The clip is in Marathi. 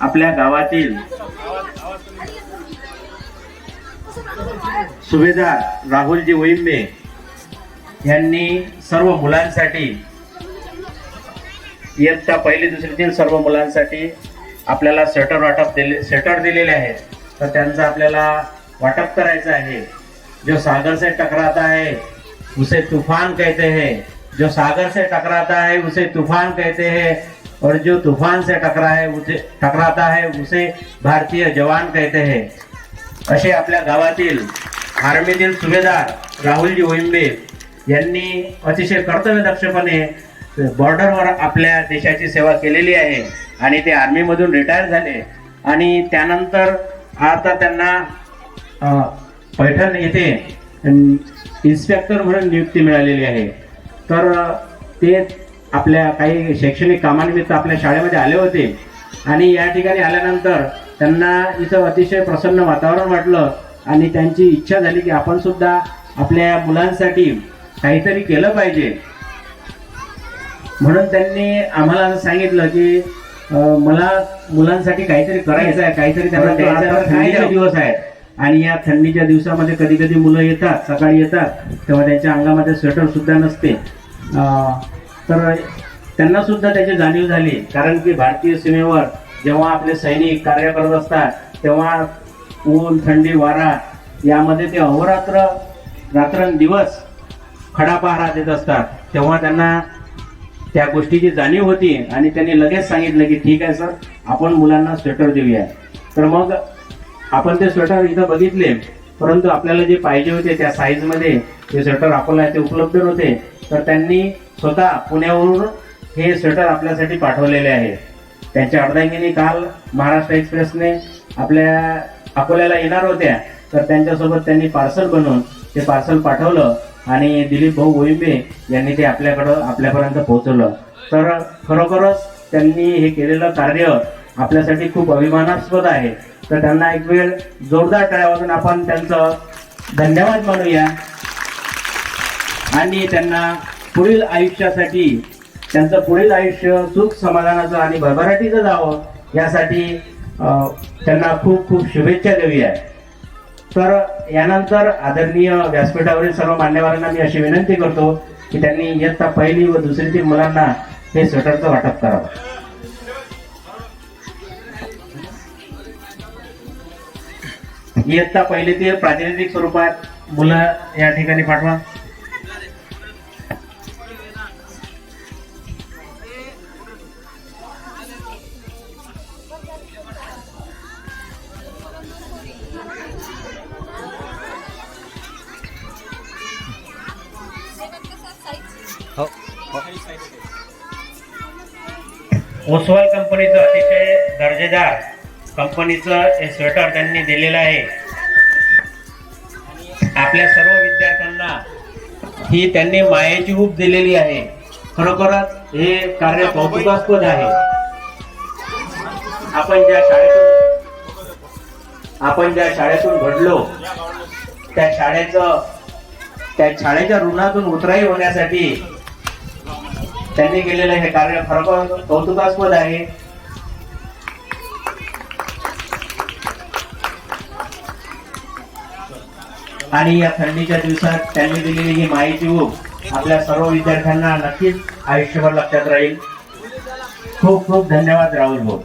आपल्या गावातील सुभेदार राहुलजी वैंबे यांनी सर्व मुलांसाठी इयत्ता पहिली दुसरीतील सर्व मुलांसाठी आपल्याला स्वेटर वाटप दिले स्वेटर दिलेले आहेत. तर त्यांचं आपल्याला वाटप करायचं आहे. जो सागर से टकराता है उसे तूफान कहते हैं. जो सागर से टकराता है उसे तूफान कहते हैं. और जो तूफान से टकरा है उसे टकराता है उसे भारतीय जवान कहते हैं। असे आपल्या गावातील आर्मीतील सुभेदार राहुलजी वैंबे यांनी अतिशय कर्तव्यदक्षपणे बॉर्डरवर आपल्या देशाची सेवा केलेली आहे आणि ते आर्मीमधून रिटायर झाले. आणि त्यानंतर आता त्यांना पैठण येथे इन्स्पेक्टर म्हणून नियुक्ती मिळालेली आहे. तर ते आपल्या काही शैक्षणिक कामानिमित्त आपल्या शाळेमध्ये आले होते. आणि या ठिकाणी आल्यानंतर त्यांना इथं अतिशय प्रसन्न वातावरण वाटलं. आणि त्यांची इच्छा झाली की आपण सुद्धा आपल्या मुलांसाठी काहीतरी केलं पाहिजे. म्हणून त्यांनी आम्हाला असं सांगितलं की मला मुलांसाठी काहीतरी करायचं आहे काहीतरी त्यांना द्यायचं दिवस आहेत. आणि या थंडीच्या दिवसामध्ये कधी कधी मुलं येतात सकाळी येतात. तेव्हा त्यांच्या अंगामध्ये स्वेटर सुद्धा नसते. तर त्यांना सुद्धा त्याची जाणीव झाली. कारण की भारतीय सीमेवर जेव्हा आपले सैनिक कार्य करत असतात तेव्हा ऊन थंडी वारा यामध्ये ते अहोरात्र रात्रंदिवस खडा पहारा देत असतात. तेव्हा त्यांना त्या गोष्टीची जाणीव होती आणि त्यांनी लगेच सांगितलं की ठीक आहे सर आपण मुलांना स्वेटर देऊया. तर मग आपण ते स्वेटर इथं बघितले परंतु आपल्याला जे पाहिजे होते त्या साईजमध्ये हे स्वेटर अकोला ते उपलब्ध नव्हते. तर त्यांनी स्वतः पुण्यावरून हे स्वेटर आपल्यासाठी पाठवलेले आहे. त्यांच्या अर्धांगिनी काल महाराष्ट्र एक्सप्रेसने आपल्या अकोल्याला येणार होत्या. तर त्यांच्यासोबत त्यांनी पार्सल बनवून ते पार्सल पाठवलं आणि दिलीप भाऊ गोविंबे यांनी ते आपल्याकडं आपल्यापर्यंत पोहोचवलं. तर खरोखरच त्यांनी हे केलेलं कार्य आपल्यासाठी खूप अभिमानास्पद आहे. तर त्यांना एक वेळ जोरदार टाळ्यावरून आपण त्यांचं धन्यवाद मानूया. आणि त्यांना पुढील आयुष्यासाठी त्यांचं पुढील आयुष्य सुख समाधानाचं आणि भरभराटीचं जावं यासाठी त्यांना खूप खूप शुभेच्छा देऊया. तर यानंतर आदरणीय व्यासपीठावरील सर्व मान्यवरांना मी अशी विनंती करतो की त्यांनी इयत्ता पहिली व दुसरीतील मुलांना हे स्वेटरचं वाटप करावं. इयत्ता पहिली ते प्रातिनिधिक स्वरूपात मुलं या ठिकाणी पाठवा. ओसवाल कंपनीचं अतिशय दर्जेदार कंपनीचं हे स्वेटर त्यांनी दिलेलं आहे. आपल्या सर्व विद्यार्थ्यांना ही त्यांनी मायेची रूप दिलेली आहे. खरोखरच हे कार्य कौतुकास्पद आहे. आपण ज्या शाळेतून आपण ज्या शाळेतून घडलो त्या शाळेचं त्या शाळेच्या ऋणातून उतराई होण्यासाठी त्यांनी केलेलं हे कार्य खरोखर कौतुकास्पद आहे. आणि या थंडीच्या दिवसात त्यांनी दिलेली ही माहिती ऊब आपल्या सर्व विद्यार्थ्यांना नक्कीच आयुष्यभर लक्षात राहील. खूप खूप धन्यवाद राहुल भाऊ.